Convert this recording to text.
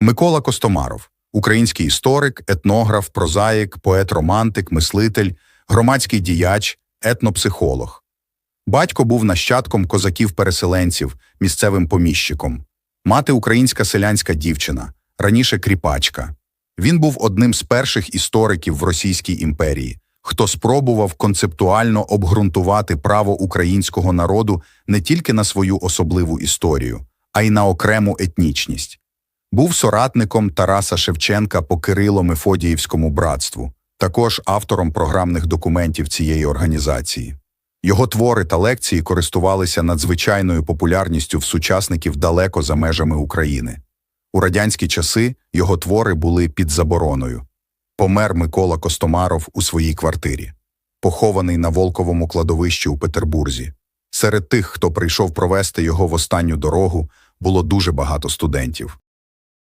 Микола Костомаров, український історик, етнограф, прозаїк, поет-романтик, мислитель, громадський діяч, етнопсихолог. Батько був нащадком козаків-переселенців, місцевим поміщиком. Мати українська селянська дівчина, раніше кріпачка. Він був одним з перших істориків в Російській імперії, хто спробував концептуально обґрунтувати право українського народу не тільки на свою особливу історію, а й на окрему етнічність. Був соратником Тараса Шевченка по Кирило-Мефодіївському братству, також автором програмних документів цієї організації. Його твори та лекції користувалися надзвичайною популярністю в сучасників далеко за межами України. У радянські часи його твори були під забороною. Помер Микола Костомаров у своїй квартирі, похований на Волковому кладовищі у Петербурзі. Серед тих, хто прийшов провести його в останню дорогу, було дуже багато студентів.